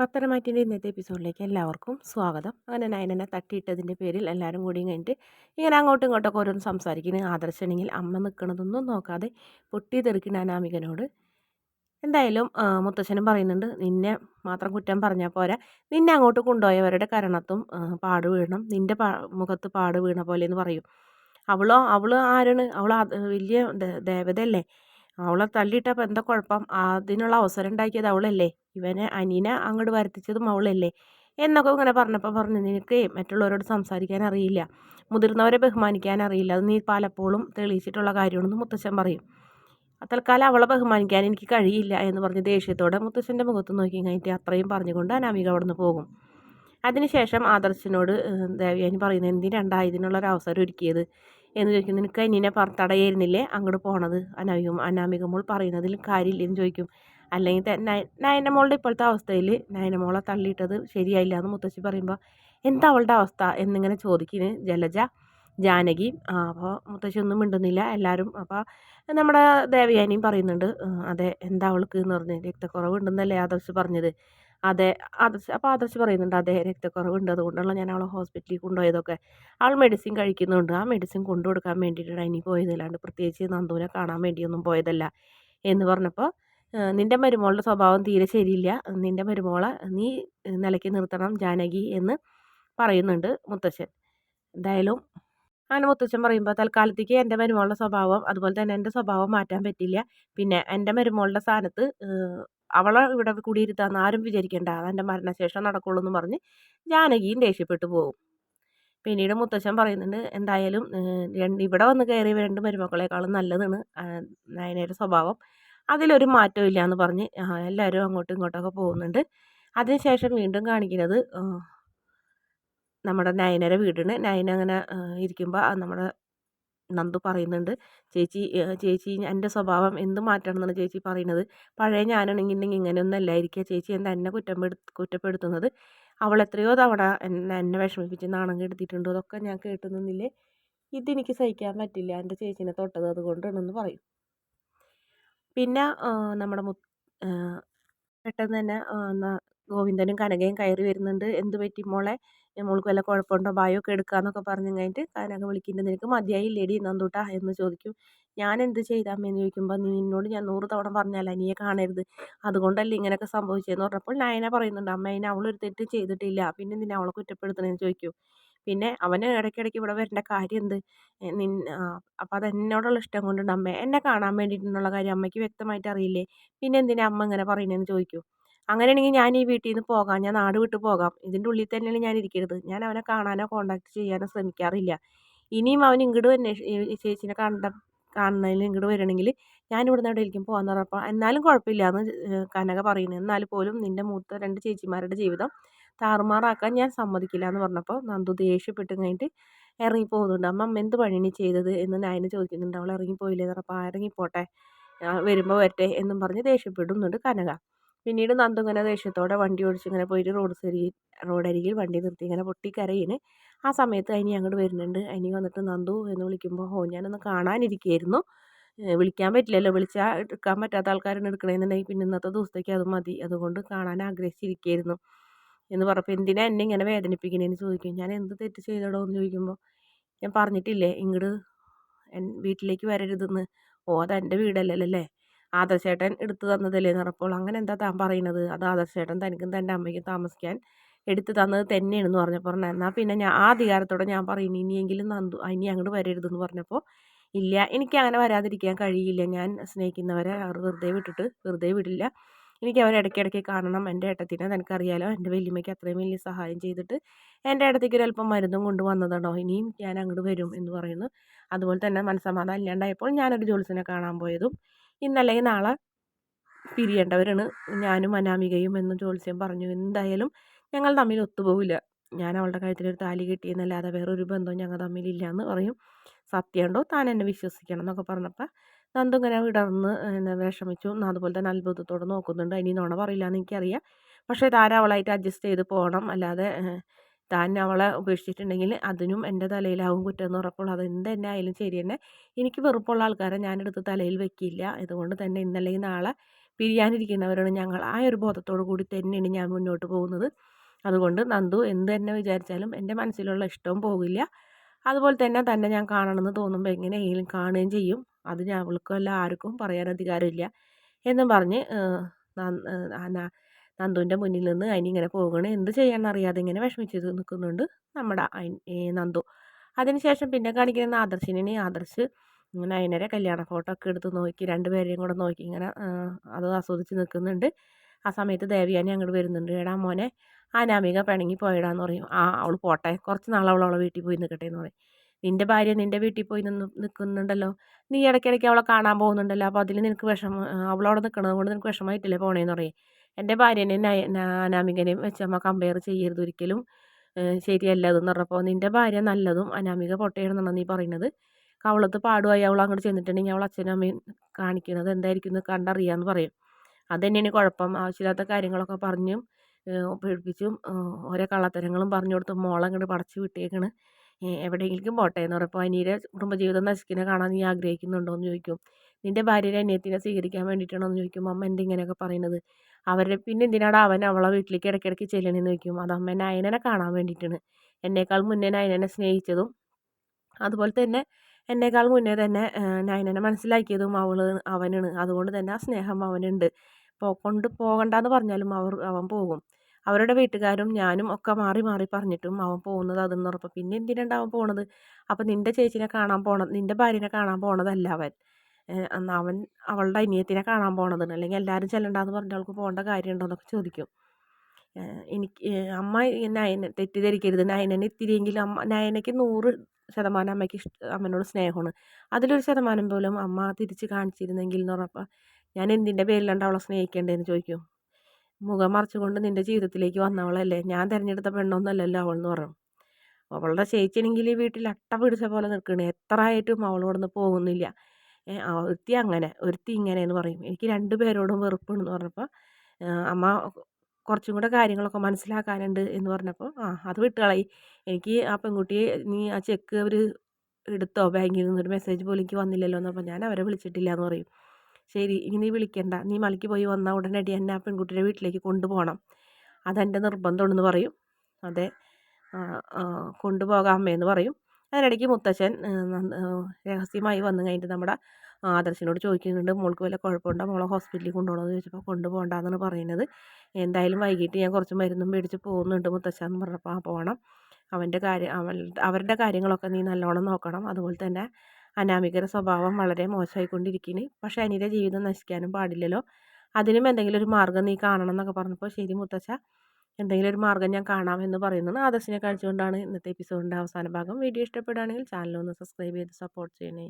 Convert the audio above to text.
പത്തനംമാറ്റിന്റെ ഇന്നത്തെ എപ്പിസോഡിലേക്ക് എല്ലാവർക്കും സ്വാഗതം. അങ്ങനെ നയനനെ തട്ടിയിട്ടതിന്റെ പേരിൽ എല്ലാവരും കൂടി കഴിഞ്ഞിട്ട് ഇങ്ങനെ അങ്ങോട്ടും ഇങ്ങോട്ടൊക്കെ ഓരോന്ന് സംസാരിക്കുന്നു ആദർശനെങ്കിൽ അമ്മ നിൽക്കണതൊന്നും നോക്കാതെ പൊട്ടി തെറിക്കുന്ന അനാമികനോട് എന്തായാലും മുത്തശ്ശനും പറയുന്നുണ്ട് നിന്നെ മാത്രം കുറ്റം പറഞ്ഞാൽ പോരാ. നിന്നെ അങ്ങോട്ട് കൊണ്ടുപോയവരുടെ കരണത്തും പാട് വീഴണം. നിന്റെ മുഖത്ത് പാട് വീണ പോലെ എന്ന് പറയും. അവളോ അവൾ ആരാണ്? അവൾ വലിയ ദേവതയല്ലേ? അവളെ തള്ളിയിട്ടപ്പോൾ എന്താ കുഴപ്പം? അതിനുള്ള അവസരം ഉണ്ടാക്കിയത് അവളല്ലേ. ഇവനെ അനീനെ അങ്ങോട്ട് വരുത്തിച്ചതും അവളല്ലേ. എന്നൊക്കെ ഇങ്ങനെ പറഞ്ഞപ്പോൾ പറഞ്ഞു നിനക്ക് മറ്റുള്ളവരോട് സംസാരിക്കാൻ അറിയില്ല. മുതിർന്നവരെ ബഹുമാനിക്കാൻ അറിയില്ല. അത് നീ പലപ്പോഴും തെളിയിച്ചിട്ടുള്ള കാര്യമാണെന്ന് മുത്തശ്ശൻ പറയും. തൽക്കാലം അവളെ ബഹുമാനിക്കാൻ എനിക്ക് കഴിയില്ല എന്ന് പറഞ്ഞ് ദേഷ്യത്തോടെ മുത്തശ്ശന്റെ മുഖത്ത് നോക്കി കഴിഞ്ഞിട്ട് അത്രയും പറഞ്ഞുകൊണ്ട് അനാമിക അവിടെ നിന്ന് പോകും അതിനുശേഷം ആദർശനോട് ദേവ്യാനി പറയുന്നത് എന്തിനാണ്ടാ ഇതിനുള്ളൊരു അവസരം ഒരുക്കിയത്? എന്ന് ചോദിക്കും. നിനക്ക് അനിയനെ തടയായിരുന്നില്ലേ അങ്ങോട്ട് പോണത്? അനാമിക അനാമിക മോൾ പറയുന്നതിൽ കാര്യമില്ലെന്ന് ചോദിക്കും. അല്ലെങ്കിൽ നയന മോളുടെ ഇപ്പോഴത്തെ അവസ്ഥയിൽ നയന മോളെ തള്ളിയിട്ടത് ശരിയായില്ല എന്ന് മുത്തശ്ശി പറയുമ്പോൾ എന്താ അവളുടെ അവസ്ഥ? എന്നിങ്ങനെ ചോദിക്കുന്നു ജലജ ജാനകി. അപ്പോൾ മുത്തശ്ശി ഒന്നും മിണ്ടുന്നില്ല. എല്ലാവരും അപ്പോൾ നമ്മുടെ ദേവയാനിയും പറയുന്നുണ്ട് അതെ എന്താ അവൾക്ക്? എന്ന് പറഞ്ഞ് രക്തക്കുറവുണ്ടെന്നല്ലേ ആദർശ് പറഞ്ഞത്. അതെ ആദർശ് അപ്പോൾ ആദർശ് പറയുന്നുണ്ട് അതെ രക്തക്കുറവുണ്ട്. അതുകൊണ്ടുള്ള ഞാൻ അവളെ ഹോസ്പിറ്റലിൽ കൊണ്ടുപോയതൊക്കെ അവൾ മെഡിസിൻ കഴിക്കുന്നുണ്ട്. ആ മെഡിസിൻ കൊണ്ടു കൊടുക്കാൻ വേണ്ടിയിട്ടാണ് ഇനി പോയതല്ലാണ്ട് പ്രത്യേകിച്ച് നന്ദുവിനെ കാണാൻ വേണ്ടിയൊന്നും പോയതല്ല എന്ന് പറഞ്ഞപ്പോൾ നിന്റെ മരുമോളുടെ സ്വഭാവം തീരെ ശരിയില്ല. നിന്റെ മരുമോളെ നീ നിലയ്ക്ക് നിർത്തണം ജാനകി എന്ന് പറയുന്നുണ്ട് മുത്തശ്ശൻ. എന്തായാലും അങ്ങനെ മുത്തച്ഛൻ പറയുമ്പോൾ തൽക്കാലത്തേക്ക് എന്റെ മരുമോളുടെ സ്വഭാവം അതുപോലെ തന്നെ എന്റെ സ്വഭാവം മാറ്റാൻ പറ്റില്ല. പിന്നെ എന്റെ മരുമോളുടെ സ്ഥാനത്ത് അവളെ ഇവിടെ കുടിയിരുത്താന്ന് ആരും വിചാരിക്കേണ്ട. അതെന്റെ മരണശേഷം നടക്കുള്ളൂ എന്ന് പറഞ്ഞ് ജാനകിയും ദേഷ്യപ്പെട്ടു പോകും പിന്നീട് മുത്തച്ഛൻ പറയുന്നുണ്ട് എന്തായാലും രണ്ട് ഇവിടെ വന്ന് കയറിയ രണ്ട് മരുമക്കളെക്കാളും നല്ലതാണ് നയനയുടെ സ്വഭാവം. അതിലൊരു മാറ്റവും ഇല്ല എന്ന് പറഞ്ഞ് എല്ലാവരും അങ്ങോട്ടും ഇങ്ങോട്ടൊക്കെ പോകുന്നുണ്ട്. അതിനുശേഷം വീണ്ടും കാണിക്കുന്നത് നമ്മുടെ നയനയുടെ വീടിന് നയന അങ്ങനെ ഇരിക്കുമ്പോൾ നമ്മുടെ നന്ദു പറയുന്നുണ്ട്. ചേച്ചി ചേച്ചി എന്റെ സ്വഭാവം എന്ത് മാറ്റണം എന്നാണ് ചേച്ചി പറയുന്നത്? പഴയ ഞാനാണെങ്കിൽ ഇങ്ങനെയൊന്നും അല്ലായിരിക്കുക ചേച്ചി എന്താ എന്നെ കുറ്റപ്പെടു കുറ്റപ്പെടുത്തുന്നത്? അവൾ എത്രയോ തവണ എന്നെ എന്നെ വിഷമിപ്പിച്ച് നാണം കെടുത്തിട്ടുണ്ട് അതൊക്കെ ഞാൻ കേട്ടു നിന്നില്ലേ? ഇതെനിക്ക് സഹിക്കാൻ പറ്റില്ല. എന്റെ ചേച്ചീനെ തൊട്ടത് അതുകൊണ്ടാണെന്ന് പറയും. പിന്നെ നമ്മുടെ പെട്ടെന്ന് തന്നെ ഗോവിന്ദനും കനകയും കയറി വരുന്നുണ്ട്. എന്ത് പറ്റി മോളെ? മോൾക്ക് വല്ല കുഴപ്പമുണ്ടോ? ഒക്കെ എടുക്കാന്നൊക്കെ പറഞ്ഞു കഴിഞ്ഞിട്ട് കനക വിളിക്കുന്നുണ്ട്. നിനക്ക് മതിയായില്ലേടി? നന്ദൂട്ടാ എന്ന് ചോദിക്കും. ഞാൻ എന്ത് ചെയ്താമെന്ന് ചോദിക്കുമ്പോൾ നിന്നോട് ഞാൻ നൂറ് തവണ പറഞ്ഞാൽ നീയെ കാണരുത്. അതുകൊണ്ടല്ലേ ഇങ്ങനെയൊക്കെ സംഭവിച്ചതെന്ന് പറഞ്ഞപ്പോൾ നയന പറയുന്നുണ്ട്. അമ്മ അതിന് അവളൊരു തെറ്റ് ചെയ്തിട്ടില്ല. പിന്നെ നിന്നെ അവളെ കുറ്റപ്പെടുത്തണമെന്ന് ചോദിക്കും. പിന്നെ അവന് ഇടയ്ക്കിടയ്ക്ക് ഇവിടെ വരേണ്ട കാര്യം എന്ത് നിൻ അപ്പം അത് എന്നോടുള്ള ഇഷ്ടം കൊണ്ടുണ്ട്. അമ്മ എന്നെ കാണാൻ വേണ്ടിയിട്ടുള്ള കാര്യം അമ്മയ്ക്ക് വ്യക്തമായിട്ട് അറിയില്ലേ? പിന്നെ എന്തിനാ അമ്മ ഇങ്ങനെ പറയണേന്ന് ചോദിക്കും. അങ്ങനെയാണെങ്കിൽ ഞാൻ ഈ വീട്ടിൽ നിന്ന് പോകാം. ഞാൻ നാട് വിട്ട് പോകാം. ഇതിന്റെ ഉള്ളിൽ തന്നെയാണ് ഞാൻ ഇരിക്കരുത് ഞാൻ അവനെ കാണാനോ കോണ്ടാക്ട് ചെയ്യാനോ ശ്രമിക്കാറില്ല. ഇനിയും അവൻ ഇങ്ങോട്ട് അന്വേഷി ചേച്ചിനെ കണ്ട കാണുന്നതിൽ ഇങ്ങോട്ട് വരണമെങ്കിൽ ഞാൻ ഇവിടുന്ന് എവിടെയെങ്കിലും പോകാമെന്ന് പറഞ്ഞപ്പോൾ എന്നാലും കുഴപ്പമില്ല എന്ന് കനക പറയുന്നു. എന്നാൽ പോലും നിന്റെ മൂത്ത രണ്ട് ചേച്ചിമാരുടെ ജീവിതം താറുമാറാക്കാൻ ഞാൻ സമ്മതിക്കില്ല എന്ന് പറഞ്ഞപ്പോൾ നന്ദു ദേഷ്യപ്പെട്ട് കഴിഞ്ഞിട്ട് ഇറങ്ങിപ്പോകുന്നുണ്ട്. അമ്മ അമ്മ എന്ത് നീ ചെയ്തത്? എന്ന് നായന് ചോദിക്കുന്നുണ്ട്. അവൾ ഇറങ്ങിപ്പോയില്ലേ? എന്ന് പറഞ്ഞപ്പോൾ ഇറങ്ങിപ്പോട്ടെ. വരുമ്പോൾ വരട്ടെ എന്നും പറഞ്ഞ് ദേഷ്യപ്പെടുന്നുണ്ട് കനക. പിന്നീട് നന്ദു ഇങ്ങനെ ദേഷ്യത്തോടെ വണ്ടി ഓടിച്ച് ഇങ്ങനെ പോയിട്ട് റോഡ് സൈഡിൽ റോഡരികിൽ വണ്ടി നിർത്തി ഇങ്ങനെ പൊട്ടിക്കരയിന്. ആ സമയത്ത് അതിനി അങ്ങോട്ട് വരുന്നുണ്ട്. അതിനി വന്നിട്ട് നന്ദു എന്ന് വിളിക്കുമ്പോൾ ഓ ഞാനൊന്ന് കാണാനിരിക്കുകയായിരുന്നു വിളിക്കാൻ പറ്റില്ലല്ലോ. വിളിച്ചാൽ എടുക്കാൻ പറ്റാത്ത ആൾക്കാരാണ് എടുക്കണമെന്നുണ്ടെങ്കിൽ പിന്നെ ഇന്നത്തെ ദിവസത്തേക്ക് അത് മതി. അതുകൊണ്ട് കാണാൻ ആഗ്രഹിച്ചിരിക്കുകയായിരുന്നു എന്ന് പറഞ്ഞപ്പോൾ എന്തിനാ എന്നെ ഇങ്ങനെ വേദനിപ്പിക്കണേന്ന് ചോദിക്കും. ഞാൻ എന്ത് തെറ്റ് ചെയ്തടോ എന്ന് ചോദിക്കുമ്പോൾ ഞാൻ പറഞ്ഞിട്ടില്ലേ ഇങ്ങോട്ട് വീട്ടിലേക്ക് വരരുതെന്ന്. ഓ അതെന്റെ വീടല്ലല്ലേ ആദർശേട്ടൻ എടുത്തു തന്നതല്ലേ എന്ന് പറഞ്ഞപ്പോൾ അങ്ങനെ എന്താ താൻ പറയുന്നത്? അത് ആദർശേട്ടൻ തനിക്കും തന്റെ അമ്മയ്ക്കും താമസിക്കാൻ എടുത്തു തന്നത് തന്നെയാണെന്ന് പറഞ്ഞപ്പോൾ പറഞ്ഞു. എന്നാൽ പിന്നെ ഞാൻ ആ അധികാരത്തോടെ ഞാൻ പറയുന്നു ഇനിയെങ്കിലും നന്ദു ഇനി അങ്ങോട്ട് വരരുതെന്ന് പറഞ്ഞപ്പോൾ ഇല്ല എനിക്ക് അങ്ങനെ വരാതിരിക്കാൻ കഴിയില്ല. ഞാൻ സ്നേഹിക്കുന്നവരെ വെറുതെ വിട്ടിട്ട് വെറുതെ വിടില്ല. എനിക്ക് അവരെ ഇടയ്ക്കിടയ്ക്ക് കാണണം. എന്റെ ഏട്ടത്തിനെ നിനക്കറിയാലോ എന്റെ വലിയമ്മയ്ക്ക് അത്രയും വലിയ സഹായം ചെയ്തിട്ട് എന്റെ ഇടത്തേക്ക് ഒരു അല്പം മരുന്നും കൊണ്ട് വന്നതാണോ ഇനിയും ഞാൻ അങ്ങോട്ട് വരും എന്ന് പറയുന്നു. അതുപോലെ തന്നെ മനസ്സമാധാനം ഇല്ലാണ്ടായപ്പോൾ ഞാനൊരു ജോലിസിനെ കാണാൻ പോയതും ഇന്നല്ലെങ്കിൽ നാളെ പിരിയേണ്ടവരാണ്. ഞാനും അനാമികയും എന്ന് ജോത്സ്യം പറഞ്ഞു. എന്തായാലും ഞങ്ങൾ തമ്മിൽ ഒത്തുപോകില്ല ഞാൻ അവളുടെ കഴുത്തിലൊരു താലി കെട്ടിയെന്നല്ലാതെ വേറൊരു ബന്ധവും ഞങ്ങൾ തമ്മിലില്ല എന്ന് പറയും. സത്യമുണ്ടോ? താൻ എന്നെ വിശ്വസിക്കണം എന്നൊക്കെ പറഞ്ഞപ്പോൾ നന്ദു ഇങ്ങനെ വിടർന്ന് എന്നെ വിഷമിച്ചു. അതുപോലെ തന്നെ അത്ഭുതത്തോടെ നോക്കുന്നുണ്ട്. ഇനി നോണ പറയില്ല എന്ന് എനിക്കറിയാം. പക്ഷേ താൻ അവളായിട്ട് അഡ്ജസ്റ്റ് ചെയ്ത് പോകണം അല്ലാതെ താൻ അവളെ ഉപേക്ഷിച്ചിട്ടുണ്ടെങ്കിൽ അതിനും എന്റെ തലയിലാവും കുറ്റം എന്ന് പറഞ്ഞപ്പോൾ അത് എന്ത് തന്നെ ആയാലും ശരി തന്നെ എനിക്ക് വെറുപ്പുള്ള ആൾക്കാരെ ഞാനെടുത്ത് തലയിൽ വെക്കില്ല. അതുകൊണ്ട് തന്നെ ഇന്നല്ലെങ്കിൽ നാളെ പിരിയാനിരിക്കുന്നവരാണ് ഞങ്ങൾ. ആ ഒരു ബോധത്തോടു കൂടി തന്നെയാണ് ഞാൻ മുന്നോട്ട് പോകുന്നത്. അതുകൊണ്ട് നന്ദു എന്ത് തന്നെ വിചാരിച്ചാലും എന്റെ മനസ്സിലുള്ള ഇഷ്ടവും പോകില്ല. അതുപോലെ തന്നെ തന്നെ ഞാൻ കാണണമെന്ന് തോന്നുമ്പോൾ എങ്ങനെയെങ്കിലും കാണുകയും ചെയ്യും. അത് ഞാൻ അവൾക്കും അല്ല ആർക്കും പറയാൻ അധികാരമില്ല എന്നും പറഞ്ഞ് നന്ദുവിന്റെ മുന്നിൽ നിന്ന് ഇങ്ങനെ പോകണം എന്ത് ചെയ്യാനറിയാതെ ഇങ്ങനെ വിഷമിച്ച് നിൽക്കുന്നുണ്ട് നമ്മുടെ നന്ദു. അതിനുശേഷം പിന്നെ കാണിക്കുന്ന ആദർശിനെ ആദർശ് ഇങ്ങനെ നയനരെ കല്യാണ ഫോട്ടോ ഒക്കെ എടുത്ത് നോക്കി രണ്ടുപേരെയും കൂടെ നോക്കി ഇങ്ങനെ അത് ആസ്വദിച്ച് നിൽക്കുന്നുണ്ട് ആ സമയത്ത് ദേവിയാനി അങ്ങോട്ട് വരുന്നുണ്ട്. എടാ മോനെ അനാമിക പിണങ്ങി പോയിടാന്ന് പറയും. ആ അവൾ പോട്ടെ. കുറച്ച് നാൾ അവളെ വീട്ടിൽ പോയി നിൽക്കട്ടെ എന്ന് പറയും. നിന്റെ ഭാര്യ നിന്റെ വീട്ടിൽ പോയി നിന്ന് നിൽക്കുന്നുണ്ടല്ലോ നീ ഇടയ്ക്കിടയ്ക്ക് അവളെ കാണാൻ പോകുന്നുണ്ടല്ലോ. അപ്പോൾ അതിൽ നിനക്ക് വിഷമം അവളവിടെ നിൽക്കണത് കൊണ്ട് നിനക്ക് വിഷമമായിട്ടില്ലേ പോണേന്ന് പറയും. എന്റെ ഭാര്യനെ അനാമികനെയും വെച്ച് നമ്മൾ കമ്പയർ ചെയ്യരുത് ഒരിക്കലും. ശരിയല്ല അതെന്ന് പറഞ്ഞപ്പോൾ നിന്റെ ഭാര്യ നല്ലതും അനാമിക പൊട്ടയാണെന്നാണ് നീ പറയുന്നത്. കവളത്ത് പാടുമായി അവൾ അങ്ങോട്ട് ചെന്നിട്ടുണ്ടെങ്കിൽ അവൾ അച്ഛനും അമ്മയും കാണിക്കുന്നത് എന്തായിരിക്കും എന്ന് കണ്ടറിയാമെന്ന് പറയും. അത് തന്നെയാണ് കുഴപ്പം. ആവശ്യമില്ലാത്ത കാര്യങ്ങളൊക്കെ പറഞ്ഞും പേടിപ്പിച്ചും ഓരോ കള്ളത്തരങ്ങളും പറഞ്ഞു കൊടുത്ത് മോളെ അങ്ങോട്ട് പടച്ചു വിട്ടേക്കണ്. എവിടെയെങ്കിലും പോട്ടെ എന്ന് പറയുമ്പോൾ അനിയുടെ കുടുംബജീവിതം നശിക്കുന്നത് കാണാൻ നീ ആഗ്രഹിക്കുന്നുണ്ടോ എന്ന് ചോദിക്കും. നിന്റെ ഭാര്യയുടെ അനിയത്തിനെ സ്വീകരിക്കാൻ വേണ്ടിയിട്ടാണ് എന്ന് ചോദിക്കും. അമ്മ എന്തിങ്ങനെയൊക്കെ പറയുന്നത്? അവരുടെ പിന്നെ എന്തിനാണ് അവൻ അവളെ വീട്ടിലേക്ക് ഇടയ്ക്കിടയ്ക്ക് ചെല്ലണമെന്ന് ചോദിക്കും. അത് അമ്മ നയനനെ കാണാൻ വേണ്ടിയിട്ടാണ്. എന്നേക്കാൾ മുന്നേ നയനനെ സ്നേഹിച്ചതും അതുപോലെ തന്നെ എന്നേക്കാൾ മുന്നേ തന്നെ നയനനെ മനസ്സിലാക്കിയതും അവൾ അവനാണ്. അതുകൊണ്ട് തന്നെ ആ സ്നേഹം അവനുണ്ട്. കൊണ്ട് പോകണ്ടെന്ന് പറഞ്ഞാലും അവർ അവൻ പോകും. അവരുടെ വീട്ടുകാരും ഞാനും ഒക്കെ മാറി മാറി പറഞ്ഞിട്ടും അവൻ പോകുന്നത് അതെന്ന് ഉറപ്പ്. പിന്നെ എന്തിനാണ് അവൻ പോണത്? അപ്പം നിന്റെ ചേച്ചിനെ കാണാൻ പോണത് നിന്റെ ഭാര്യനെ കാണാൻ പോണതല്ല അവൻ. അവൻ അവളുടെ അനിയത്തിനെ കാണാൻ പോണതാണ്. അല്ലെങ്കിൽ എല്ലാവരും ചെല്ലണ്ടെന്ന് പറഞ്ഞ അവൾക്ക് പോകേണ്ട കാര്യമുണ്ടോ എന്നൊക്കെ ചോദിക്കും എനിക്ക് അമ്മ നയന തെറ്റിദ്ധരിക്കരുത്. നയനന് ഇത്തിരിയെങ്കിലും അമ്മ നയനയ്ക്ക് നൂറ് ശതമാനം അമ്മയ്ക്ക് ഇഷ്ട അമ്മനോട് സ്നേഹമാണ്. അതിലൊരു ശതമാനം പോലും അമ്മ തിരിച്ച് കാണിച്ചിരുന്നെങ്കിൽ എന്ന് പറഞ്ഞപ്പോൾ ഞാൻ എന്തിന്റെ പേരിലാണ് അവളെ സ്നേഹിക്കേണ്ടതെന്ന് ചോദിക്കും. മുഖം മറച്ചുകൊണ്ട് നിന്റെ ജീവിതത്തിലേക്ക് വന്നവളല്ലേ. ഞാൻ തിരഞ്ഞെടുത്ത പെണ്ണൊന്നല്ലല്ലോ അവൾ എന്ന് പറഞ്ഞു അവളുടെ ചേച്ചിയാണെങ്കിൽ വീട്ടിൽ അട്ട പിടിച്ച പോലെ നിൽക്കണേ. എത്ര ആയിട്ടും അവളോടൊന്ന് പോകുന്നില്ല. ഒരുത്തി അങ്ങനെ ഒരുത്തി ഇങ്ങനെ എന്ന് പറയും. എനിക്ക് രണ്ട് പേരോടും വെറുപ്പുണ്ടെന്ന് പറഞ്ഞപ്പോൾ അമ്മ കുറച്ചും കൂടെ കാര്യങ്ങളൊക്കെ മനസ്സിലാക്കാനുണ്ട് എന്ന് പറഞ്ഞപ്പോൾ ആ അത് വിട്ടുകളയി എനിക്ക് ആ പെൺകുട്ടിയെ നീ ആ ചെക്ക് അവർ എടുത്തോ? ബാങ്കിൽ നിന്നൊരു മെസ്സേജ് പോലും എനിക്ക് വന്നില്ലല്ലോ എന്നപ്പോൾ ഞാൻ അവരെ വിളിച്ചിട്ടില്ല എന്ന് പറയും. ശരി ഇനി വിളിക്കണ്ട. നീ മലയ്ക്ക് പോയി വന്നാൽ ഉടനടി എന്നെ ആ പെൺകുട്ടിയുടെ വീട്ടിലേക്ക് കൊണ്ടുപോകണം. അതെന്റെ നിർബന്ധമുണ്ടെന്ന് പറയും. അതെ കൊണ്ടുപോകാം അമ്മയെന്ന് പറയും. അതിനിടയ്ക്ക് മുത്തച്ഛൻ രഹസ്യമായി വന്നു കഴിഞ്ഞിട്ട് നമ്മുടെ ആദർശിനോട് ചോദിക്കുന്നുണ്ട് മോൾക്ക് വല്ല കുഴപ്പമുണ്ടോ? മോളെ ഹോസ്പിറ്റലിൽ കൊണ്ടുപോകണമെന്ന് ചോദിച്ചപ്പോൾ കൊണ്ടുപോകണ്ടെന്നാണ് പറയുന്നത്. എന്തായാലും വൈകിട്ട് ഞാൻ കുറച്ച് മരുന്നും മേടിച്ച് പോകുന്നുണ്ട് മുത്തച്ഛൻ എന്ന് പറഞ്ഞപ്പോൾ ആ പോകണം അവന്റെ കാര്യം അവൻ അവരുടെ കാര്യങ്ങളൊക്കെ നീ നല്ലോണം നോക്കണം. അതുപോലെ തന്നെ അനാമികര സ്വഭാവം വളരെ മോശമായിക്കൊണ്ടിരിക്കുന്നു. പക്ഷേ അനിയുടെ ജീവിതം നശിക്കാനും പാടില്ലല്ലോ. അതിനും എന്തെങ്കിലും ഒരു മാർഗം നീ കാണണം എന്നൊക്കെ പറഞ്ഞപ്പോൾ ശരി മുത്തച്ഛ എന്തെങ്കിലും ഒരു മാർഗം ഞാൻ കാണാമെന്ന് പറയുന്നത് ആദർശിനെ കാണിച്ചുകൊണ്ടാണ് ഇന്നത്തെ എപ്പിസോഡിന്റെ അവസാന ഭാഗം. വീഡിയോ ഇഷ്ടപ്പെടുകയാണെങ്കിൽ ചാനൽ ഒന്ന് സബ്സ്ക്രൈബ് ചെയ്ത് സപ്പോർട്ട് ചെയ്യണേ.